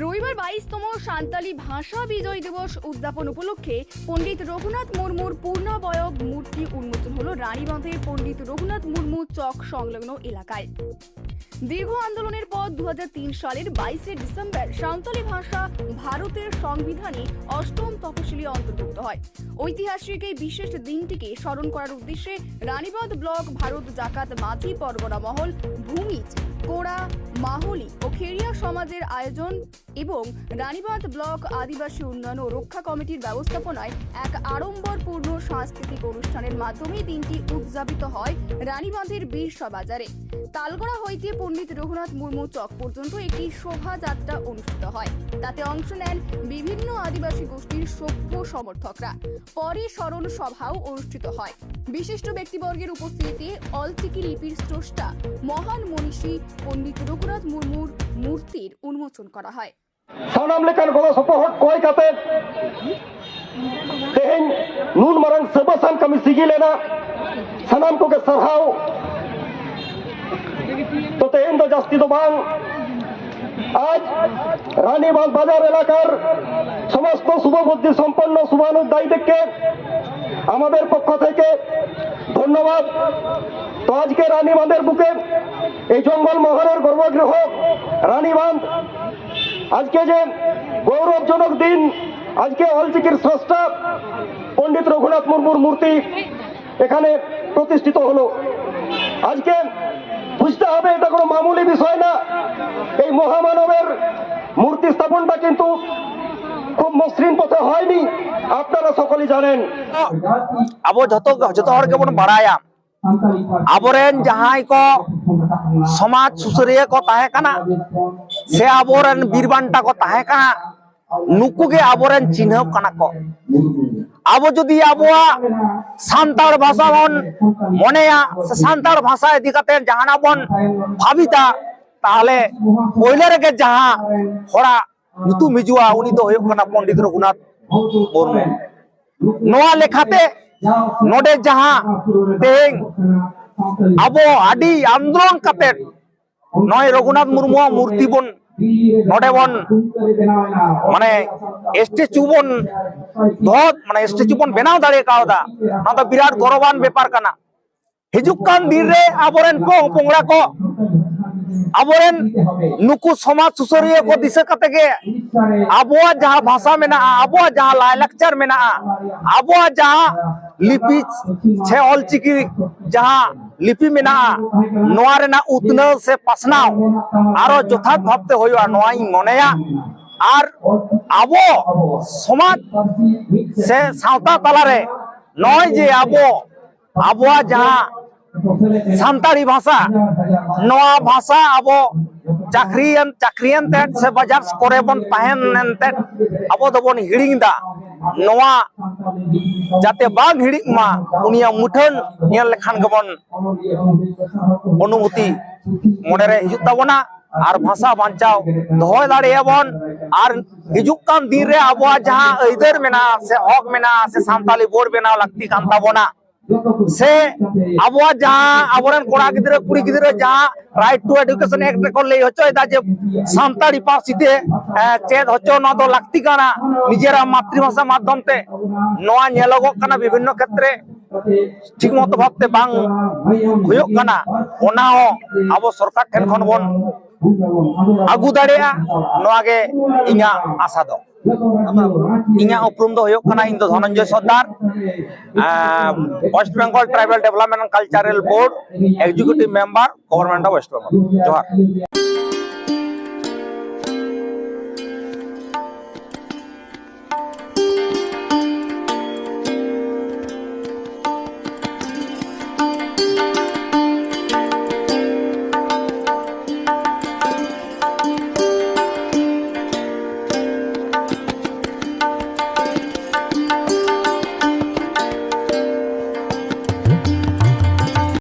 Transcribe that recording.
রবিবার বাইশতম সান্তালি ভাষা বিজয় দিবস উদযাপন উপলক্ষে পণ্ডিত রঘুনাথ মুর্মুর পূর্ণাবয়ব মূর্তি উন্মোচন হল রানীবাঁধের পণ্ডিত রঘুনাথ মুর্মু চক সংলগ্ন এলাকায়। দীর্ঘ আন্দোলনের পর দুহাজার তিন সালের বাইশে ডিসেম্বর সাঁওতালি ভাষা ভারতের সংবিধানে অষ্টম তপশিলি অন্তর্ভুক্ত হয়। ঐতিহাসিক এই বিশেষ দিনটিকে স্মরণ করার উদ্দেশ্যে রানীবাঁধ ব্লক ভারত জাকাত মাঝি পরগনা মহল ভূমিজ কোড়া, মাহলি ও খেরিয়া সমাজের আয়োজন এবং রানীবাঁধ ব্লক আদিবাসী উন্নয়ন ও রক্ষা কমিটির ব্যবস্থাপনায় এক আড়ম্বরপূর্ণ সাংস্কৃতিক অনুষ্ঠানের মাধ্যমে দিনটি উদযাপিত হয় রানীবাঁধের বীরসা বাজারে। তালগড়া হইতে পণ্ডিত রঘুনাথ মুর্মু চক পর্যন্ত একটি শোভাযাত্রা অনুষ্ঠিত হয়। তাতে অংশ নেন বিভিন্ন আদিবাসী গোষ্ঠীর সভ্য সমর্থকরা। পরে স্মরণ সভাও অনুষ্ঠিত হয়। বিশিষ্ট ব্যক্তিবর্গের উপস্থিতিতে অলচিকি লিপির স্রষ্টা মহান মনীষী পণ্ডিত রঘুনাথ মুর্মুর মূর্তির উন্মোচন করা হয়। ᱥᱟᱱᱟᱢ ᱞᱮᱠᱟᱱ ᱜᱚᱲᱚ ᱥᱚᱯᱚᱦᱚᱫ ᱠᱚᱭ ᱠᱟᱛᱮ ᱛᱮᱦᱮᱧ ᱱᱩᱱ ᱢᱟᱨᱟᱝ ᱥᱮᱵᱟᱥᱟᱱ ᱠᱟᱹᱢᱤ ᱥᱤᱜᱤᱞ ᱮᱱᱟ ᱥᱟᱱᱟᱢ ᱠᱚᱜᱮ ᱥᱟᱨᱦᱟᱣ তো তেহেন তো জাস্তি তো বাং আজ রানীবাঁধ বাজার এলাকার সমস্ত শুভবুদ্ধি সম্পন্ন শুভানুদ্দায়ীদেরকে আমাদের পক্ষ থেকে ধন্যবাদ তো আজকে রানীবাঁধের বুকে এই জঙ্গল মহলের গর্ভগৃহ রানীবাঁধ আজকে যে গৌরবজনক দিন, আজকে অলচিকির স্রষ্টা পণ্ডিত রঘুনাথ মুর্মুর মূর্তি এখানে প্রতিষ্ঠিত হলো। আজকে বুঝতে হবে, এটা কোনো মামুলি বিষয় না। এই মহামানবের মূর্তি স্থাপনটা কিন্তু খুব মসৃণ পথে হয়নি। আপনারা সকলেই জানেন। আবো যত যত হওয়ার কেমন বাড়ায়াম। ᱟᱵᱚᱨᱮᱱ ᱡᱟᱦᱟᱸᱭ ᱠᱚ ᱥᱚᱢᱟᱡᱽ ᱥᱩᱥᱟᱹᱨᱤᱭᱟᱹ ᱠᱚ ᱛᱟᱦᱮᱸ ᱠᱟᱱᱟ ᱥᱮ ᱟᱵᱚᱨᱮᱱ ᱵᱤᱨᱵᱟᱱᱴᱟ ᱠᱚ ᱛᱟᱦᱮᱸ ᱠᱟᱱᱟ ᱱᱩᱠᱩ ᱜᱮ ᱟᱵᱚᱨᱮᱱ ᱪᱤᱱᱦᱟᱹᱣ ᱠᱟᱱᱟ ᱠᱚ ᱟᱵᱚ ᱡᱩᱫᱤ ᱟᱵᱚᱣᱟᱜ ᱥᱟᱱᱛᱟᱲ ᱵᱷᱟষᱟ ᱵᱚᱱ ᱢᱚᱱᱮᱭᱟ ᱥᱮ ᱥᱟᱱᱛᱟᱲ ᱵᱷᱟষᱟ ᱤᱫᱤ ᱠᱟᱛᱮ ᱡᱟᱦᱟᱱᱟᱜ ᱵᱚᱱ ᱵᱷᱟᱵᱤᱛᱟ ᱛᱟᱦᱚᱞᱮ ᱯᱳᱭᱞᱳ ᱨᱮᱜᱮ ᱡᱟᱦᱟᱸ ᱦᱚᱲᱟᱜ ᱧᱩᱛᱩᱢ ᱦᱤᱡᱩᱜᱼᱟ ᱩᱱᱤ ᱫᱚ ᱦᱩᱭᱩᱜ ᱠᱟᱱᱟ ᱯᱚᱱᱰᱤᱛ ᱨᱚᱜᱷᱩᱱᱟᱛᱷ ᱢᱩᱨᱢᱩ ᱱᱚᱣᱟ ᱞᱮᱠᱟᱛᱮ ᱱᱚᱰᱮ ᱡᱟᱦᱟᱸ ᱛᱮᱦᱮᱧ ᱟᱵᱚ ᱟᱹᱰᱤ ᱟᱱᱫᱳᱞᱚᱱ ᱠᱟᱛᱮᱫ ᱱᱚᱜᱼᱚᱭ ᱨᱚᱜᱷᱩᱱᱟᱛᱷ ᱢᱩᱨᱢᱩᱣᱟᱜ ᱢᱩᱨᱛᱤ ᱵᱚᱱ ᱱᱚᱰᱮ ᱵᱚᱱ মানে স্ট্যাচু বন ধত মানে স্ট্যাচু বন বানাও দাঁড়িয়ে কাওদা না তো বিরাট গৌরবান ব্যাপার কানা হিজুক কান দিন রে আবরেন কো পোংরা কো ᱟᱵᱚᱨᱮᱱ ᱱᱩᱠᱩ ᱥᱚᱢᱟᱡᱽ ᱥᱩᱥᱟᱹᱨᱤᱭᱟᱹ ᱠᱚ ᱫᱤᱥᱟᱹ ᱠᱟᱛᱮ ᱜᱮ ᱟᱵᱚᱣᱟᱜ ᱡᱟᱦᱟᱸ ᱵᱷᱟᱥᱟ ᱢᱮᱱᱟᱜᱼᱟ ᱟᱵᱚᱣᱟᱜ ᱡᱟᱦᱟᱸ ᱞᱟᱭᱼᱞᱟᱠᱪᱟᱨ ᱢᱮᱱᱟᱜᱼᱟ ᱟᱵᱚᱣᱟᱜ ᱡᱟᱦᱟᱸ ᱞᱤᱯᱤ ᱥᱮ ᱚᱞᱪᱤᱠᱤ ᱡᱟᱦᱟᱸ ᱞᱤᱯᱤ ᱢᱮᱱᱟᱜᱼᱟ ᱱᱚᱣᱟ ᱨᱮᱱᱟᱜ ᱩᱛᱱᱟᱹᱣ ᱥᱮ ᱯᱟᱥᱱᱟᱣ ᱟᱨᱚ ᱡᱚᱛᱷᱟᱛ ᱵᱷᱟᱵᱛᱮ ᱦᱩᱭᱩᱜᱼᱟ ᱱᱚᱣᱟᱧ ᱢᱚᱱᱮᱭᱟ আর আবো সমাজ সে সাঁওতা তালারে নয় যে আবো আবহাওয়া যাহা সান্তাড়ি ভাষা, নয়া ভাষা আবো চাকরিয়ান চাকরিয়ান তেট সে বাজার করে বন তাহেন এনতেট আবো দবন হিড়িং দা নয়া যাতে বাং হিড়িং মা, উনিয়া মুঠন নিয়ে লেখান গবন অনুভূতি। মনে হিজুক তাবনা আর ভাষা বাঁচাও দহয় দাঁড়িয়েবন আর হিজুক কান দিন রে আবহাওয়া যাহা আইদার মেনা সে হক মেনা সে সান্তালি বোর্ড বেনাও লাক্তি কান তাবনা সে আবহাওয়া যা আবরণ কড়া গিদ্র কুড়ি গিদ্র যা right to education act record লেই হচ্ছে, এটা যে সান্তাড়ি পার্সিতে চেদ হচ্ছে না তো লাগতি কানা নিজের মাতৃভাষা মাধ্যমতে, নয়া নেলগ কানা বিভিন্ন ক্ষেত্রে ঠিক মতো ভাবতে বাং হয়ে কানা ওনাও আবো সরকার ঠেন খন বন, আগু দাঁড়িয়ে নয়াগে ইঙা আশা দো ᱤᱧᱟᱹᱜ ᱩᱯᱨᱩᱢ ᱫᱚ ᱦᱩᱭᱩᱜ ᱠᱟᱱᱟ ᱤᱧ ᱫᱚ Dhananjoy Sardar West Bengal tribal development and cultural board executive member government of West Bengal Johar